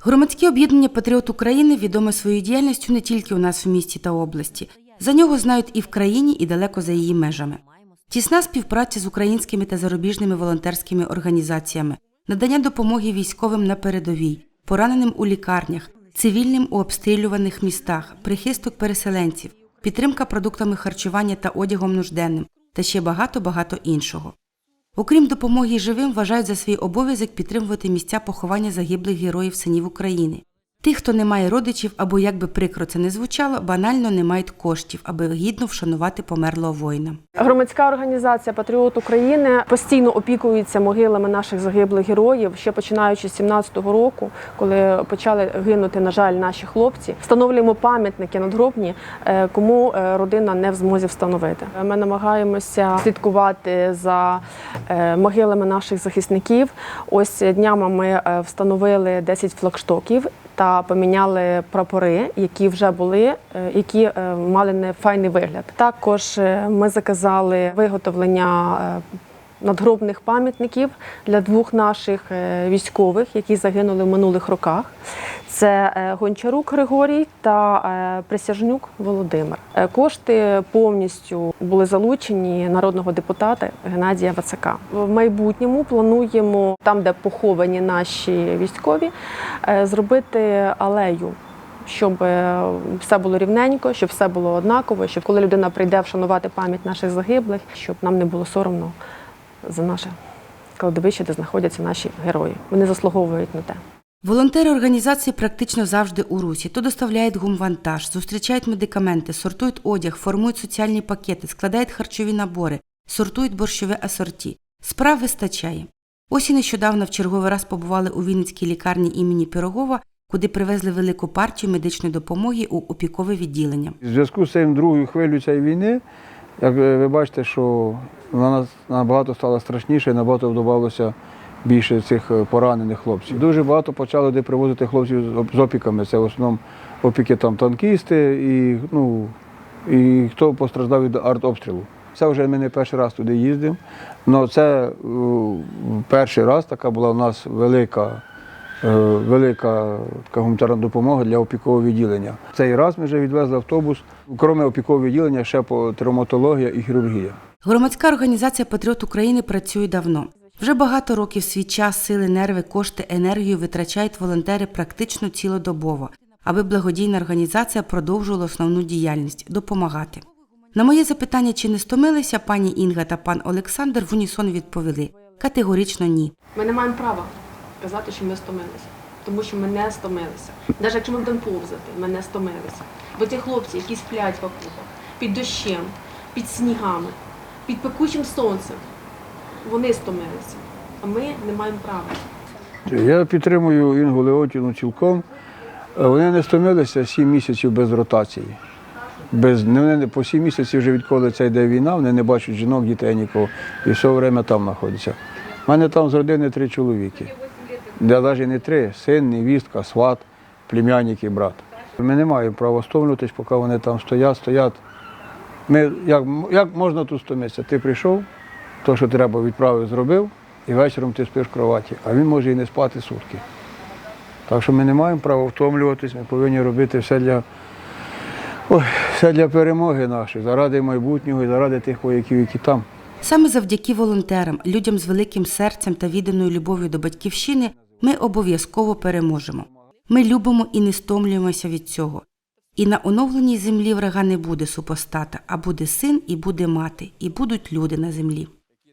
Громадське об'єднання Патріот України відоме своєю діяльністю не тільки у нас в місті та області. За нього знають і в країні, і далеко за її межами. Тісна співпраця з українськими та зарубіжними волонтерськими організаціями, надання допомоги військовим на передовій, пораненим у лікарнях, цивільним у обстрілюваних містах, прихисток переселенців, підтримка продуктами харчування та одягом нужденним та ще багато-багато іншого. Окрім допомоги живим, вважають за свій обов'язок підтримувати місця поховання загиблих героїв синів України. Тих, хто не має родичів або як би прикро це не звучало, банально не мають коштів, аби гідно вшанувати померлого воїна. Громадська організація Патріот України постійно опікується могилами наших загиблих героїв, ще починаючи з 17-го року, коли почали гинути, на жаль, наші хлопці. Встановлюємо пам'ятники надгробні, е, кому е, родина не в змозі встановити. Ми намагаємося слідкувати за е, могилами наших захисників. Ось днями ми встановили 10 флагштоків та поміняли прапори, які вже були, е, які е, мали не файний вигляд. Також е, ми заказали виготовлення. Надгробних пам'ятників для двох наших е, військових, які загинули в минулих роках. Це е, Гончарук Григорій та е, Присяжнюк Володимир. Кошти повністю були залучені народного депутата Геннадія Вацака. В майбутньому плануємо там, де поховані наші військові, зробити алею. Щоб все було рівненько, щоб все було однаково, щоб коли людина прийде вшанувати пам'ять наших загиблих, щоб нам не було соромно за наше кладовище, де знаходяться наші герої. Вони заслуговують на те. Волонтери організації практично завжди у русі. То доставляють гумвантаж, зустрічають медикаменти, сортують одяг, формують соціальні пакети, складають харчові набори, сортують борщове асорті. Справ вистачає. Ось і нещодавно в черговий раз побували у Вінницькій лікарні імені Пірогова, куди привезли велику партію медичної допомоги у опікове відділення. В зв'язку з цим другою хвилею цієї війни, як ви бачите, що нас набагато стала страшніше, набагато додавалося більше цих е, поранених хлопців. Дуже багато почали де привозити хлопців з опіками. Це в основному опіки там танкісти і, ну, і хто постраждав від артобстрілу. Це вже ми не перший раз туди їздимо. Але це е, перший раз така була у нас велика велика така гуманітарна допомога для опікового відділення. Цей раз ми вже відвезли автобус. Крім опікового відділення, ще по травматологія і хірургія. Громадська організація Патріот України працює давно. Вже багато років свій час, сили, нерви, кошти, енергію витрачають волонтери практично цілодобово, аби благодійна організація продовжувала основну діяльність допомагати. На моє запитання, чи не стомилися пані Інга та пан Олександр, в унісон відповіли категорично ні. Ми не маємо права казати, що ми стомилися, тому що ми не стомилися. Навіть якщо ми будемо повзати, ми не стомилися. Бо ті хлопці, які сплять в окопах, під дощем, під снігами, під пекучим сонцем, вони стомилися, а ми не маємо права. Я підтримую Інгу Леонтівну цілком. Вони не стомилися сім місяців без ротації. Без, не- по сім місяців вже відколи це йде війна, вони не бачать жінок, дітей нікого. І все время там знаходяться. У мене там з родини три чоловіки. Де навіть не три, син, невістка, сват, племянник і брат. Ми не маємо права стомлюватись, поки вони там стоять, стоять. Ми, як, як можна тут стомитися? Ти прийшов, то, що треба, відправив, зробив, і вечором ти спиш в кроваті, а він може і не спати сутки. Так що ми не маємо права втомлюватись, ми повинні робити все для, ой, все для перемоги нашої, заради майбутнього і заради тих вояків, які там. Саме завдяки волонтерам, людям з великим серцем та відданою любов'ю до батьківщини, ми обов'язково переможемо. Ми любимо і не стомлюємося від цього. І на оновленій землі врага не буде супостата, а буде син і буде мати, і будуть люди на землі.